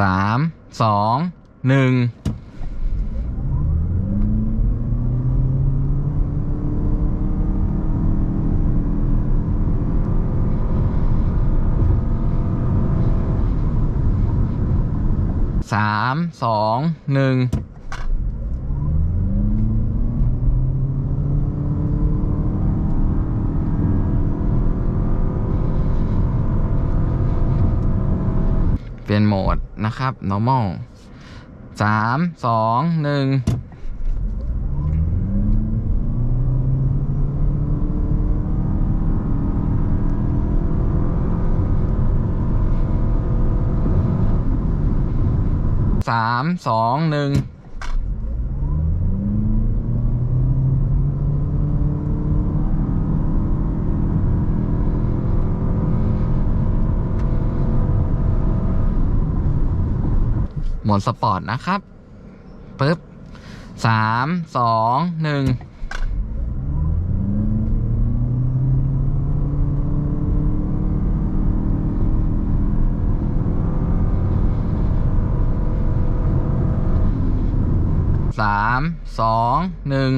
สามสองหนึ่งสามสองหนึ่ง เปลี่ยนโหมดนะครับ normal สามสองหนึ่งสามสองหนึ่ง หมดสปอร์ตนะครับปึ๊บสามสองหนึ่งสามสองหนึ่ง